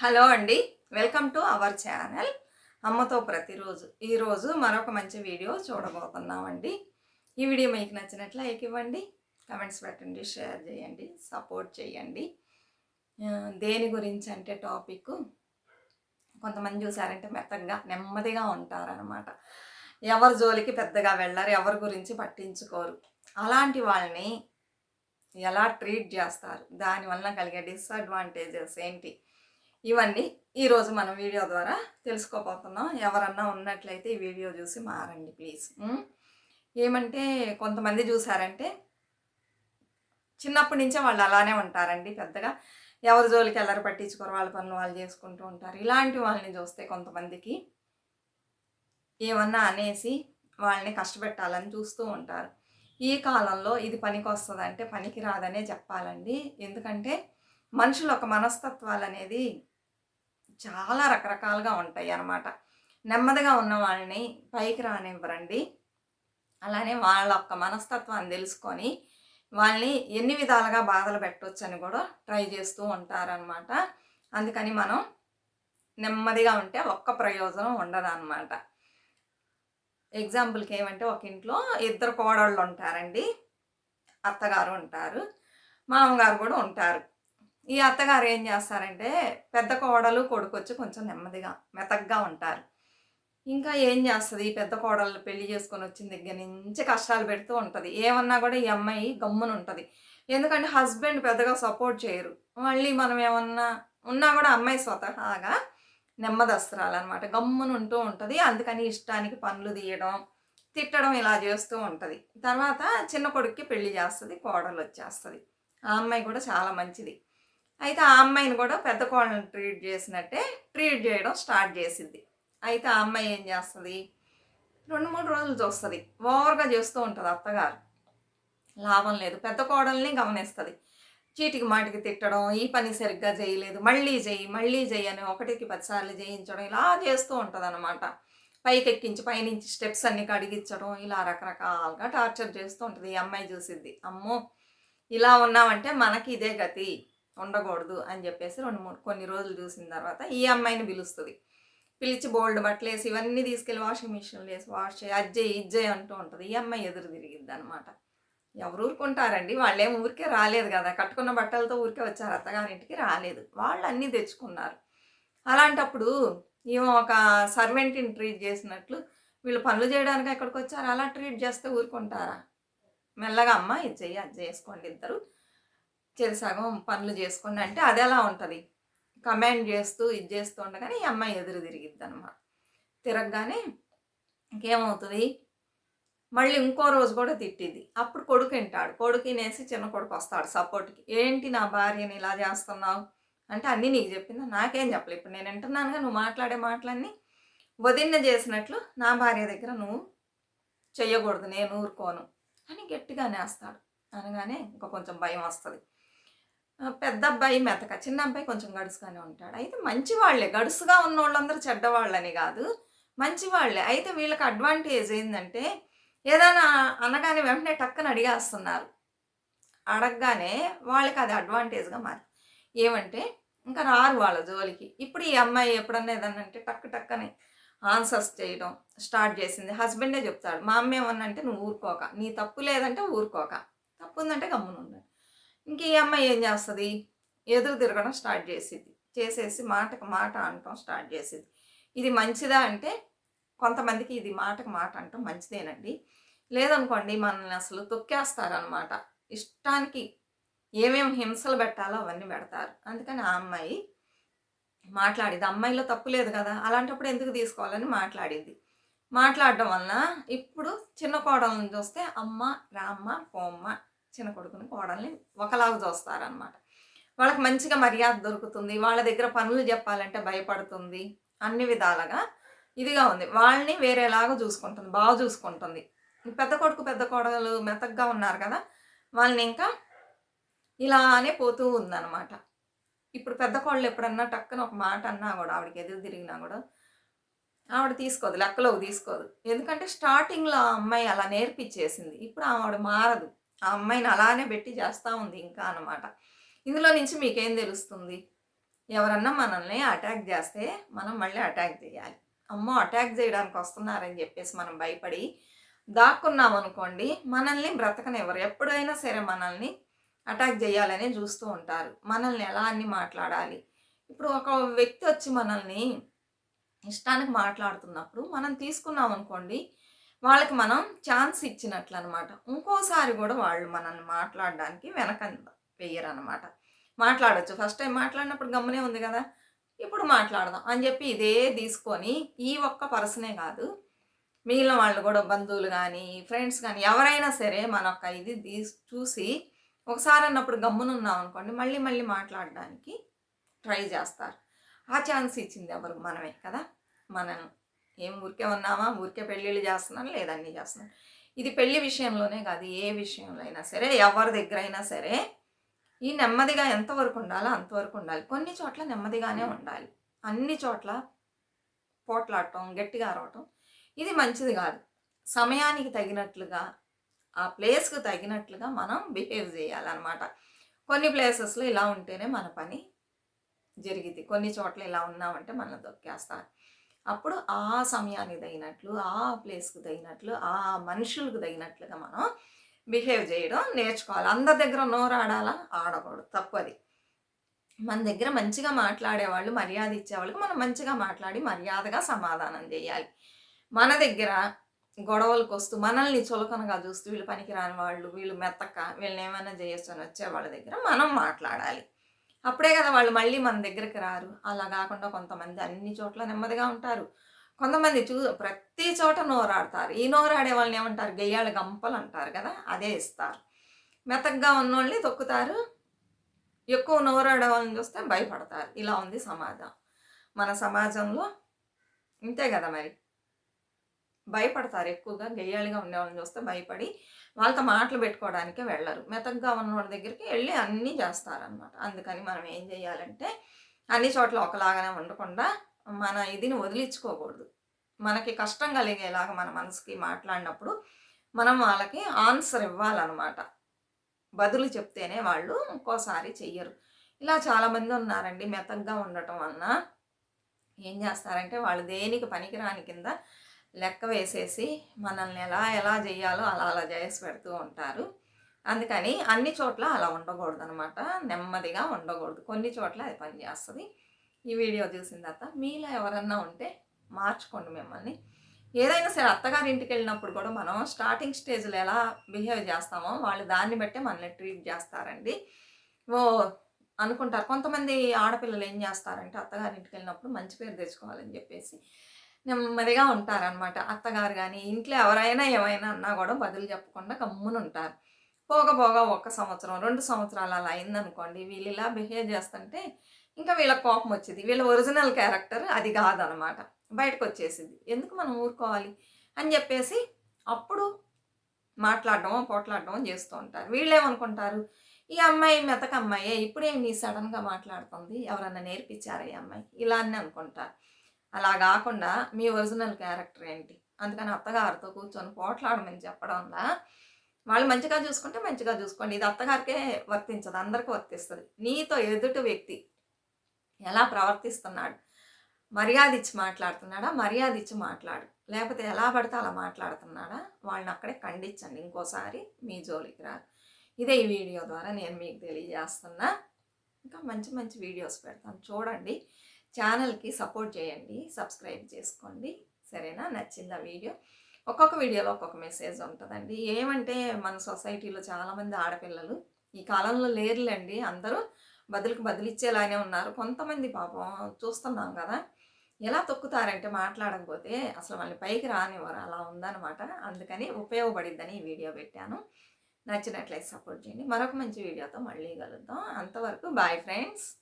Hello అండి. Welcome to our channel. అమ్మతో ప్రతిరోజు ఈరోజు మరొక మంచి వీడియో చూడబోతున్నామండి. ఈ వీడియో మీకు నచ్చినట్లు లైక్ ఇవ్వండి కమెంట్స్ పెట్టండి షేర్ చేయండి సపోర్ట్ చేయండి. దేని గురించి అంటే టాపిక్ కొంతమంది చూసారంటే మెత్తగా నెమ్మదిగా ఉంటారనమాట ఎవరి జోలికి పెద్దగా వెళ్ళరు ఎవరి గురించి పట్టించుకోరు. అలాంటి వాళ్ళని ఎలా ట్రీట్ చేస్తారు? దానివల్ల కలిగే డిసడ్వాంటేజెస్ ఏంటి? ఇవన్నీ ఈరోజు మనం వీడియో ద్వారా తెలుసుకోబోతున్నాం. ఎవరన్నా ఉన్నట్లయితే ఈ వీడియో చూసి మారండి ప్లీజ్. ఏమంటే కొంతమంది చూసారంటే చిన్నప్పటి నుంచే వాళ్ళు అలానే ఉంటారండి పెద్దగా. ఎవరి జోలికి ఎల్లరి పట్టించుకోరు వాళ్ళ పనులు వాళ్ళు చేసుకుంటూ ఉంటారు. ఇలాంటి వాళ్ళని చూస్తే కొంతమందికి ఏమన్నా అనేసి వాళ్ళని కష్టపెట్టాలని చూస్తూ ఉంటారు. ఈ కాలంలో ఇది పనికి వస్తుందంటే పనికి రాదనే చెప్పాలండి. ఎందుకంటే మనుషుల ఒక మనస్తత్వాలు అనేది చాలా రకరకాలుగా ఉంటాయి అన్నమాట నెమ్మదిగా ఉన్న వాళ్ళని పైకి రానివ్వరండి. అలానే వాళ్ళ యొక్క మనస్తత్వాన్ని తెలుసుకొని వాళ్ళని ఎన్ని విధాలుగా బాధలు పెట్టవచ్చు అని కూడా ట్రై చేస్తూ ఉంటారనమాట అందుకని మనం నెమ్మదిగా ఉంటే ఒక్క ప్రయోజనం ఉండదన్నమాట. ఎగ్జాంపుల్కి ఏమంటే ఒక ఇంట్లో ఇద్దరు కోడళ్ళు ఉంటారండి. అత్తగారు ఉంటారు. మామగారు కూడా ఉంటారు. ఈ అత్తగారు ఏం చేస్తారంటే పెద్ద కోడలు కొడుకు వచ్చి కొంచెం నెమ్మదిగా మెతగ్గా ఉంటారు. ఇంకా ఏం చేస్తుంది? ఈ పెద్ద కోడలు పెళ్ళి చేసుకొని వచ్చిన దగ్గర నుంచి కష్టాలు పెడుతూ ఉంటుంది. ఏమన్నా కూడా ఈ అమ్మాయి గమ్మున ఉంటుంది. ఎందుకంటే హస్బెండ్ పెద్దగా సపోర్ట్ చేయరు. మళ్ళీ మనం ఏమన్నా ఉన్నా కూడా అమ్మాయి స్వతహాగా నెమ్మదస్త్రాలన్నమాట. గమ్మున ఉంటూ ఉంటుంది. అందుకని ఇష్టానికి పనులు తీయడం తిట్టడం ఇలా చేస్తూ ఉంటుంది. తర్వాత చిన్న కొడుక్కి పెళ్ళి చేస్తుంది కోడలు వచ్చేస్తుంది ఆ అమ్మాయి కూడా చాలా మంచిది. అయితే ఆ అమ్మాయిని కూడా పెద్ద కోడలను ట్రీట్ చేసినట్టే ట్రీట్ చేయడం స్టార్ట్ చేసింది. అయితే ఆ అమ్మాయి ఏం చేస్తుంది? రెండు మూడు రోజులు చూస్తుంది. ఓవర్గా చేస్తూ ఉంటుంది అత్తగారు. లాభం లేదు. పెద్ద కోడల్ని గమనిస్తుంది. చీటికి మాటికి తిట్టడం ఈ పని సరిగ్గా చేయలేదు మళ్ళీ చెయ్యి మళ్ళీ చేయి అని ఒకటికి పదిసార్లు చేయించడం ఇలా చేస్తూ ఉంటుంది అనమాట పైకి ఎక్కించి పైనుంచి స్టెప్స్ అన్ని కడిగించడం ఇలా రకరకాలుగా టార్చర్ చేస్తూ ఉంటుంది ఈ అమ్మాయి చూసిద్ది అమ్మో! ఇలా ఉన్నామంటే మనకి ఇదే గతి. ఉండకూడదు అని చెప్పేసి రెండు మూడు కొన్ని రోజులు చూసిన తర్వాత ఈ అమ్మాయిని పిలుస్తుంది. పిలిచి బోల్డ్ బట్టలు వేసి ఇవన్నీ తీసుకెళ్ళి వాషింగ్ మిషన్లో వేసి వాష్ చేయి అజ్జయ్ ఇజ్జయ్ అంటూ ఉంటుంది. ఈ అమ్మాయి ఎదురు తిరిగిద్ది అనమాట ఎవరు ఊరుకుంటారండి? వాళ్ళేం ఊరికే రాలేదు కదా. కట్టుకున్న బట్టలతో ఊరికే వచ్చారు అత్తగారింటికి రాలేదు. వాళ్ళు అన్నీ తెచ్చుకున్నారు. అలాంటప్పుడు ఈమె ఒక సర్వెంట్ని ట్రీట్ చేసినట్లు వీళ్ళు పనులు చేయడానికి ఎక్కడికి వచ్చారు అలా ట్రీట్ చేస్తే ఊరుకుంటారా? మెల్లగా అమ్మ ఇది చెయ్యి అది చేసుకోండి ఇద్దరు. సగం పనులు చేసుకోండి అంటే అది ఎలా ఉంటుంది? కమాండ్ చేస్తూ ఇది చేస్తూ ఉండగానే ఈ అమ్మాయి ఎదురు తిరిగిద్ది అనమాట తిరగగానే ఇంకేమవుతుంది? మళ్ళీ ఇంకో రోజు కూడా తిట్టింది. అప్పుడు కొడుకు వింటాడు. కొడుకునేసి చిన్న కొడుకు వస్తాడు సపోర్ట్కి. ఏంటి నా భార్యని ఇలా చేస్తున్నావు? అంటే అన్నీ నీకు చెప్పిందా? నాకేం చెప్పలేదు ఇప్పుడు నేను వింటున్నానుగా నువ్వు మాట్లాడే మాటలన్నీ. వదిన్న చేసినట్లు నా భార్య దగ్గర నువ్వు చెయ్యకూడదు నేను ఊరుకోను అని గట్టిగా నేస్తాడు అనగానే ఇంకా కొంచెం భయం వస్తుంది. పెద్ద అబ్బాయి మెతక చిన్న అబ్బాయి కొంచెం గడుసుగానే ఉంటాడు. అయితే మంచి వాళ్ళే గడుసుగా ఉన్న వాళ్ళందరూ చెడ్డవాళ్ళని కాదు. మంచి వాళ్ళే అయితే వీళ్ళకి అడ్వాంటేజ్ ఏంటంటే ఏదైనా అనగానే వెంటనే టక్కన అడిగేస్తున్నారు. అడగగానే వాళ్ళకి అది అడ్వాంటేజ్గా మారి ఏమంటే ఇంకా రారు వాళ్ళ జోలికి. ఇప్పుడు ఈ అమ్మాయి ఎప్పుడన్నా ఏదన్నా అంటే టక్ టక్కని ఆన్సర్స్ చేయడం స్టార్ట్ చేసింది. హస్బెండే చెప్తాడు మా అమ్మ ఏమన్నా అంటే నువ్వు ఊరుకోక. నీ తప్పు లేదంటే ఊరుకోక. తప్పు ఉందంటే గమ్మున ఇంక ఈ అమ్మాయి ఏం చేస్తుంది? ఎదురు తిరగడం స్టార్ట్ చేసేది. చేసేసి మాటకు మాట అనటం స్టార్ట్ చేసేది. ఇది మంచిదా అంటే కొంతమందికి ఇది మాటకు మాట అంటాం మంచిదేనండి. లేదనుకోండి మనల్ని అసలు తొక్కేస్తారనమాట ఇష్టానికి ఏమేమి హింసలు పెట్టాలో అవన్నీ పెడతారు. అందుకని ఆ అమ్మాయి మాట్లాడేది. అమ్మాయిలో తప్పు లేదు కదా అలాంటప్పుడు ఎందుకు తీసుకోవాలని మాట్లాడింది. మాట్లాడడం వలన ఇప్పుడు చిన్న కోడలను చూస్తే అమ్మ రామ్మ పోమ్మ చిన్న కొడుకుని కోడల్ని ఒకలాగా చూస్తారనమాట వాళ్ళకి మంచిగా మర్యాద దొరుకుతుంది. వాళ్ళ దగ్గర పనులు చెప్పాలంటే భయపడుతుంది. అన్ని విధాలుగా ఇదిగా ఉంది. వాళ్ళని వేరేలాగా చూసుకుంటుంది. బాగా చూసుకుంటుంది. పెద్ద కొడుకు పెద్ద కోడలు మెతగ్గా ఉన్నారు కదా వాళ్ళని ఇంకా ఇలానే పోతూ ఉందన్నమాట. ఇప్పుడు పెద్ద కోళ్ళు ఎప్పుడన్నా టక్కన ఒక మాట అన్నా కూడా ఆవిడకి ఎదురు తిరిగినా కూడా ఆవిడ తీసుకోదు లెక్కలోకి తీసుకోదు. ఎందుకంటే స్టార్టింగ్లో ఆ అమ్మాయి అలా నేర్పించేసింది. ఇప్పుడు ఆవిడ మారదు. ఆ అమ్మాయిని అలానే పెట్టి చేస్తూ ఉంది ఇంకా అన్నమాట. ఇందులో నుంచి మీకేం తెలుస్తుంది? ఎవరన్నా మనల్ని అటాక్ చేస్తే మనం మళ్ళీ అటాక్ చేయాలి. అమ్మ అటాక్ చేయడానికి వస్తున్నారని చెప్పేసి మనం భయపడి దాక్కున్నాం అనుకోండి మనల్ని బ్రతకనివ్వరు. ఎప్పుడైనా సరే మనల్ని అటాక్ చేయాలని చూస్తూ ఉంటారు. మనల్ని ఎలా అన్ని మాట్లాడాలి? ఇప్పుడు ఒక వ్యక్తి వచ్చి మనల్ని ఇష్టానికి మాట్లాడుతున్నప్పుడు మనం తీసుకున్నాం అనుకోండి వాళ్ళకి మనం ఛాన్స్ ఇచ్చినట్లు అనమాట ఇంకోసారి కూడా వాళ్ళు మనల్ని మాట్లాడడానికి వెనక వెయ్యరు అనమాట మాట్లాడొచ్చు. ఫస్ట్ టైం మాట్లాడినప్పుడు గమ్మునే ఉంది కదా. ఇప్పుడు మాట్లాడదాం అని చెప్పి ఇదే తీసుకొని ఈ ఒక్క పర్సనే కాదు మిగిలిన వాళ్ళు కూడా బంధువులు కానీ ఫ్రెండ్స్ కానీ ఎవరైనా సరే మన ఒక ఇది తీసి చూసి ఒకసారి అన్నప్పుడు గమ్మునున్నాం అనుకోండి మళ్ళీ మళ్ళీ మాట్లాడడానికి ట్రై చేస్తారు. ఆ ఛాన్స్ ఇచ్చింది ఎవరు? మనమే కదా. మనం ఏం ఊరికే ఉన్నామా? ఊరికే పెళ్ళిళ్ళు చేస్తున్నాం లేదా అన్నీ చేస్తున్నాం. ఇది పెళ్ళి విషయంలోనే కాదు ఏ విషయంలో అయినా సరే ఎవరి దగ్గర అయినా సరే ఈ నెమ్మదిగా ఎంతవరకు ఉండాలో అంతవరకు ఉండాలి. కొన్ని చోట్ల నెమ్మదిగానే ఉండాలి. అన్ని చోట్ల పోట్లాడటం గట్టిగా అరవటం ఇది మంచిది కాదు. సమయానికి తగినట్లుగా ఆ ప్లేస్కి తగినట్లుగా మనం బిహేవ్ చేయాలన్నమాట. కొన్ని ప్లేసెస్లో ఇలా ఉంటేనే మన పని జరిగింది కొన్ని చోట్ల ఇలా ఉన్నామంటే మన దొక్కేస్తారు. అప్పుడు ఆ సమయానికి తగినట్లు ఆ ప్లేస్కి తగినట్లు ఆ మనుషులకు తగినట్లుగా మనం బిహేవ్ చేయడం నేర్చుకోవాలి. అందరి దగ్గర నోరు ఆడాలా ఆడకూడదు. తప్పది. మన దగ్గర మంచిగా మాట్లాడేవాళ్ళు మర్యాద ఇచ్చేవాళ్ళకి మనం మంచిగా మాట్లాడి మర్యాదగా సమాధానం చేయాలి మన దగ్గర గొడవలకు వస్తూ మనల్ని చులకనగా చూస్తూ వీళ్ళు పనికిరాని వాళ్ళు వీళ్ళు మెత్తక వీళ్ళని ఏమైనా చేయొచ్చు అని వచ్చే వాళ్ళ దగ్గర మనం మాట్లాడాలి. అప్పుడే కదా వాళ్ళు మళ్ళీ మన దగ్గరికి రారు. అలా కాకుండా కొంతమంది అన్ని చోట్ల నెమ్మదిగా ఉంటారు. కొంతమంది చూ ప్రతి చోట నోరాడతారు. ఈ నోరాడే వాళ్ళని ఏమంటారు? గెయ్యాళ్ళ గంపలు అంటారు కదా అదే ఇస్తారు. మెతగ్గా ఉన్నోళ్ళని తొక్కుతారు. ఎక్కువ నోరాడే వాళ్ళని చూస్తే భయపడతారు. ఇలా ఉంది సమాజం. మన సమాజంలో ఇంతే కదా మరి. భయపడతారు ఎక్కువగా గెయ్యాలిగా ఉండేవాళ్ళని చూస్తే భయపడి వాళ్ళతో మాటలు పెట్టుకోవడానికే వెళ్ళరు. మెతగ్గా ఉన్నవాడి దగ్గరికి వెళ్ళి అన్నీ చేస్తారనమాట అందుకని మనం ఏం చేయాలంటే అన్ని చోట్ల ఒకలాగానే ఉండకుండా మన ఇదిని వదిలించుకోకూడదు. మనకి కష్టం కలిగేలాగా మన మనసుకి మాట్లాడినప్పుడు మనం వాళ్ళకి ఆన్సర్ ఇవ్వాలన్నమాట. బదులు చెప్తేనే వాళ్ళు ఇంకోసారి చెయ్యరు. ఇలా చాలామంది ఉన్నారండి మెతగ్గా ఉండటం వలన. ఏం చేస్తారంటే వాళ్ళు దేనికి పనికిరాని కింద లెక్క వేసేసి మనల్ని ఎలా ఎలా చేయాలో అలా అలా చేసి పెడుతూ ఉంటారు. అందుకని అన్ని చోట్ల అలా ఉండకూడదు అనమాట నెమ్మదిగా ఉండకూడదు. కొన్ని చోట్ల అది పనిచేస్తుంది ఈ వీడియో చూసిన తర్వాత మీలో ఎవరన్నా ఉంటే మార్చుకోండి మిమ్మల్ని. ఏదైనా సరే అత్తగారి ఇంటికి వెళ్ళినప్పుడు కూడా మనం స్టార్టింగ్ స్టేజ్లో ఎలా బిహేవ్ చేస్తామో వాళ్ళు దాన్ని బట్టే మనల్ని ట్రీట్ చేస్తారండి. ఓ అనుకుంటారు. కొంతమంది ఆడపిల్లలు ఏం చేస్తారంటే అత్తగారి ఇంటికి వెళ్ళినప్పుడు మంచి పేరు తెచ్చుకోవాలని చెప్పేసి నెమ్మదిగా ఉంటారనమాట అత్తగారు కానీ ఇంట్లో ఎవరైనా ఏమైనా అన్నా కూడా బదులు చెప్పకుండా గమ్మున ఉంటారు. పోగ పోగా ఒక సంవత్సరం రెండు సంవత్సరాలు అలా అయిందనుకోండి వీళ్ళు ఇలా బిహేవ్ చేస్తుంటే ఇంకా వీళ్ళ కోపం వచ్చేది. వీళ్ళ ఒరిజినల్ క్యారెక్టర్ అది కాదనమాట బయటకు వచ్చేసింది. ఎందుకు మనం ఊరుకోవాలి? అని చెప్పేసి అప్పుడు మాట్లాడడం పోట్లాడడం చేస్తూ ఉంటారు. వీళ్ళేమనుకుంటారు ఈ అమ్మాయి మెతక అమ్మాయే ఇప్పుడేమి సడన్గా మాట్లాడుతుంది? ఎవరన్నా నేర్పించారా ఈ అమ్మాయి ఇలా అని అనుకుంటారు. అలా కాకుండా మీ ఒరిజినల్ క్యారెక్టర్ ఏంటి? అందుకని అత్తగారితో కూర్చొని పోట్లాడమని చెప్పడంలా. వాళ్ళు మంచిగా చూసుకుంటే మంచిగా చూసుకోండి. ఇది అత్తగారికే వర్తించదు అందరికీ వర్తిస్తుంది. నీతో ఎదుటి వ్యక్తి ఎలా ప్రవర్తిస్తున్నాడు? మర్యాద ఇచ్చి మాట్లాడుతున్నాడా? మర్యాద ఇచ్చి మాట్లాడు. లేకపోతే ఎలా పడితే అలా మాట్లాడుతున్నాడా? వాళ్ళని అక్కడే ఖండించండి ఇంకోసారి మీ జోలికి రాదు ఇదే ఈ వీడియో ద్వారా నేను మీకు తెలియజేస్తున్నా. ఇంకా మంచి మంచి వీడియోస్ పెడతాను. చూడండి. ఛానల్కి సపోర్ట్ చేయండి సబ్స్క్రైబ్ చేసుకోండి. సరేనా? నచ్చిందా వీడియో? ఒక్కొక్క వీడియోలో ఒక్కొక్క మెసేజ్ ఉంటుందండి. ఏమంటే మన సొసైటీలో చాలామంది ఆడపిల్లలు ఈ కాలంలో లేరులేండి. అందరూ బదులుకు బదిలిచ్చేలానే ఉన్నారు. కొంతమంది పాపం చూస్తున్నాం కదా. ఎలా తొక్కుతారంటే మాట్లాడకపోతే అసలు వాళ్ళని పైకి రానివ్వరు. అలా ఉందన్నమాట. అందుకని ఉపయోగపడిద్దని ఈ వీడియో పెట్టాను. నచ్చినట్లయితే సపోర్ట్ చేయండి. మరొక మంచి వీడియోతో మళ్ళీ కలుద్దాం. అంతవరకు బాయ్ ఫ్రెండ్స్.